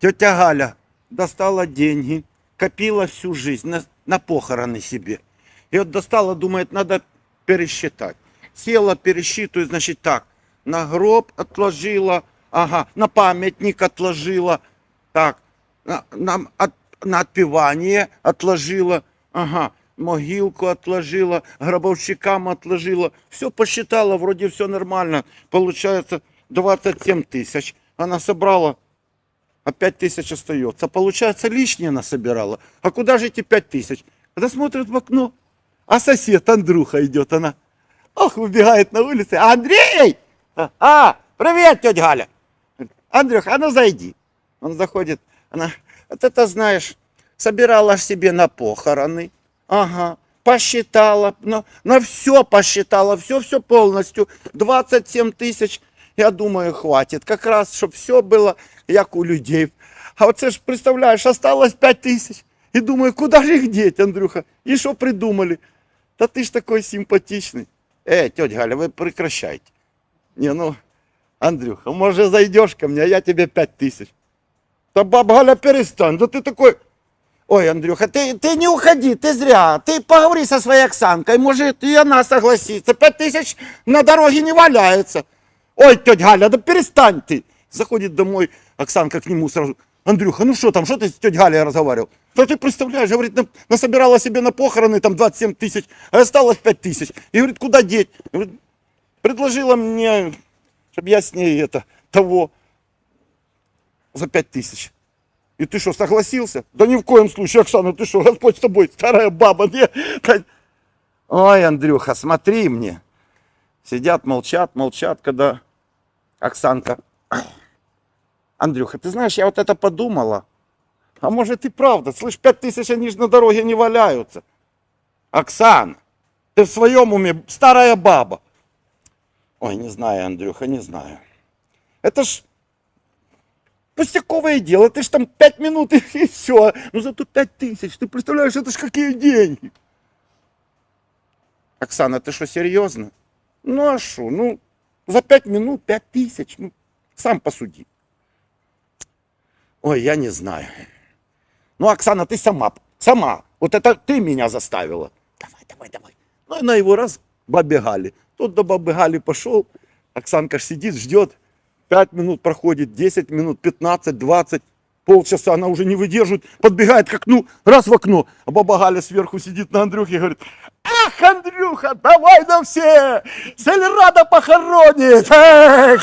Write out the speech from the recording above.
Тетя Галя достала деньги, копила всю жизнь на, на похороны себе. И вот достала, думает, надо пересчитать. Села, пересчитывает, значит, так, на гроб отложила, ага, на памятник отложила, так, на, на, от- на отпевание отложила, ага, могилку отложила, гробовщикам отложила. Все посчитала, вроде все нормально. Получается 27 тысяч. Она собрала, а 5 тысяч остается. Получается, лишнее она собирала. А куда же эти 5 тысяч? Когда смотрит в окно, а сосед Андрюха идет, она, ах, выбегает на улицу. Андрей! А, привет, тетя Галя. Андрюха, а ну зайди. Он заходит, она, вот это знаешь, собирала себе на похороны, ага, посчитала, на, на все посчитала, все-все полностью, 27 тысяч, я думаю, хватит, как раз, чтобы все было, як у людей. А оце ж, представляешь, осталось 5 тысяч, и думаю, куда же их деть, Андрюха, и что придумали? Да ты ж такой симпатичный. Эй, тетя Галя, вы прекращайте. Не, ну, Андрюха, может зайдешь ко мне, а я тебе 5 тысяч. Да баба Галя, перестань, да ты такой... Ой, Андрюха, ты, ты не уходи, ты зря. Ты поговори со своей Оксанкой, может, и она согласится. Пять тысяч на дороге не валяется. Ой, тетя Галя, да перестань ты. Заходит домой Оксанка к нему сразу. Андрюха, ну что там, что ты с тетей Галей разговаривал? Да ты представляешь, говорит, на- насобирала себе на похороны там 27 тысяч, а осталось 5 тысяч. И говорит, куда деть? Говорит, предложила мне, чтобы я с ней это, того, за 5 тысяч. И ты что, согласился? Да ни в коем случае, Оксана, ты что, Господь с тобой, старая баба. Не, Ой, Андрюха, смотри мне. Сидят, молчат, молчат, когда Оксанка. Андрюха, ты знаешь, я вот это подумала. А может и правда, слышь, пять тысяч они же на дороге не валяются. Оксана, ты в своем уме старая баба. Ой, не знаю, Андрюха, не знаю. Это ж пустяковое дело, ты ж там пять минут и, и все. Ну зато пять тысяч, ты представляешь, это ж какие деньги. Оксана, ты что, серьезно? Ну а что, ну за пять минут пять тысяч, ну сам посуди. Ой, я не знаю. Ну, Оксана, ты сама, сама. Вот это ты меня заставила. Давай, давай, давай. Ну, и на его раз бабе. Тот до бабы Гали пошел. Оксанка ж сидит, ждет. Пять минут проходит, 10 минут, 15, 20, полчаса. Она уже не выдерживает. Подбегает к окну, раз в окно. А баба Галя сверху сидит на Андрюхе и говорит, Ах, Андрюха, давай на все! Сельрада похоронит! Эх!